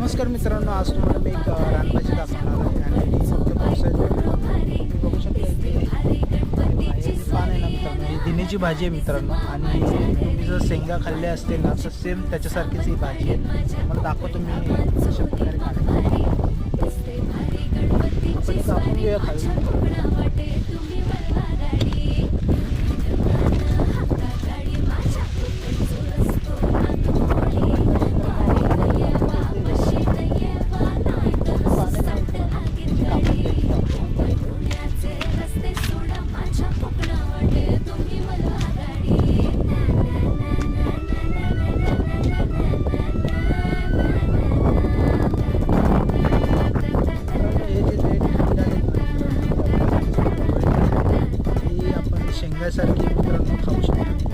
नमस्कार मित्रांनो आज तुम्हाला मी एक अ, रानभाजी दाखवणार आहे आणि ही फक्त पावसाळ्यात भेटते. तुम्ही बघू शकता इथे पान आहे ना मित्रांनो ही दिनेची भाजी आहे मित्रांनो. आणि तुम्ही जर शेंगा खाल्ल्या असतील ना तर सेम त्याच्यासारखीच ही भाजी आहे. मला दाखवतो मी अशा प्रकारे खाण्याची. आपण कापून शेंगा सारखी मित्रांनो खाऊ